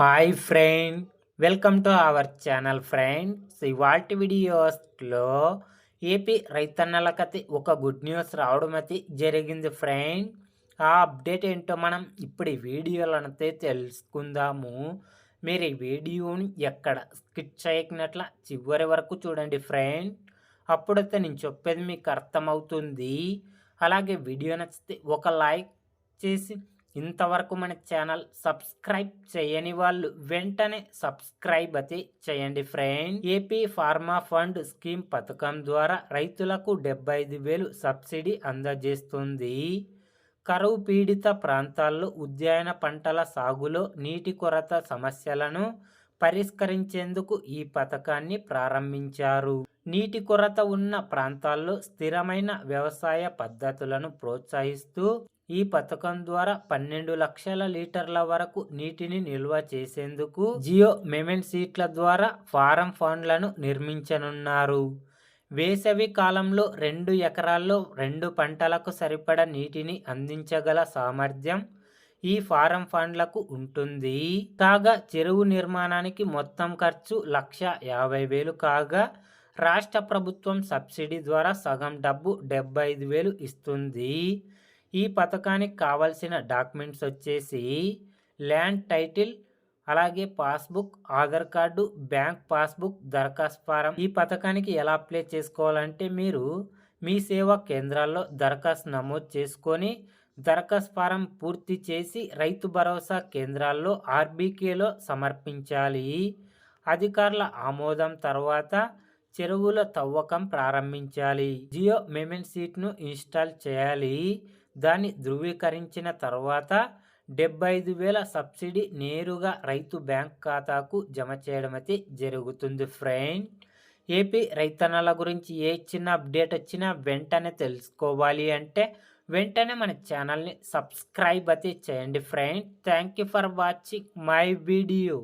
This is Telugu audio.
Hi friend welcome to our channel friends ఇవాటి వీడియోస్లో ఏపీ రైతన్నలకతి ఒక గుడ్ న్యూస్ రావడం అయితే జరిగింది ఫ్రెండ్ ఆ అప్డేట్ ఏంటో మనం ఇప్పుడు ఈ వీడియోలనైతే తెలుసుకుందాము. మీరు ఈ వీడియోని ఎక్కడ స్కిప్ చేయకున్నట్ల చివరి వరకు చూడండి ఫ్రెండ్ అప్పుడైతే నేను చెప్పేది మీకు అర్థమవుతుంది. అలాగే వీడియో నచ్చితే ఒక లైక్ చేసి ఇంతవరకు మన ఛానల్ సబ్స్క్రైబ్ చేయని వాళ్ళు వెంటనే సబ్స్క్రైబ్ అయితే చేయండి friend. AP pharma fund scheme పథకం ద్వారా రైతులకు డెబ్బై ఐదు వేలు సబ్సిడీ అందజేస్తుంది. కరువు పీడిత ప్రాంతాల్లో ఉద్యాన పంటల సాగులో నీటి కొరత సమస్యలను పరిష్కరించేందుకు ఈ పథకాన్ని ప్రారంభించారు. నీటి కొరత ఉన్న ప్రాంతాల్లో స్థిరమైన వ్యవసాయ పద్ధతులను ప్రోత్సహిస్తూ ఈ పథకం ద్వారా పన్నెండు లక్షల లీటర్ల వరకు నీటిని నిల్వ చేసేందుకు జియో మెమెంట్ సీట్ల ద్వారా ఫారం ఫండ్లను నిర్మించనున్నారు. వేసవి కాలంలో రెండు ఎకరాల్లో రెండు పంటలకు సరిపడ నీటిని అందించగల సామర్థ్యం ఈ ఫారం ఫండ్లకు ఉంటుంది. కాగా చెరువు నిర్మాణానికి మొత్తం ఖర్చు లక్ష యాభై వేలు కాగా రాష్ట్ర ప్రభుత్వం సబ్సిడీ ద్వారా సగం డబ్బు డెబ్బై ఐదు వేలు ఇస్తుంది. ఈ పథకానికి కావాల్సిన డాక్యుమెంట్స్ వచ్చేసి ల్యాండ్ టైటిల్ అలాగే passbook Aadhaar card bank passbook దరఖాస్తు ఫారం. ఈ పథకానికి ఎలా అప్లై చేసుకోవాలంటే మీరు మీ సేవా కేంద్రాల్లో దరఖాస్తు నమోదు చేసుకొని దరఖాస్తు ఫారం పూర్తి చేసి రైతు భరోసా కేంద్రాల్లో ఆర్బీకేలో సమర్పించాలి. అధికారుల ఆమోదం తర్వాత చెరువుల తవ్వకం ప్రారంభించాలి. జియో మెమెంట్ సీట్ను ఇన్స్టాల్ చేయాలి. దాన్ని ధృవీకరించిన తర్వాత డెబ్బై ఐదు వేల సబ్సిడీ నేరుగా రైతు బ్యాంక్ ఖాతాకు జమ చేయడం అయితే జరుగుతుంది ఫ్రెండ్. ఏపీ రైతన్నల గురించి ఏ చిన్న అప్డేట్ వచ్చినా వెంటనే తెలుసుకోవాలి అంటే వెంటనే మన ఛానల్ని సబ్స్క్రైబ్ అయితే చేయండి friend. Thank you for watching my video.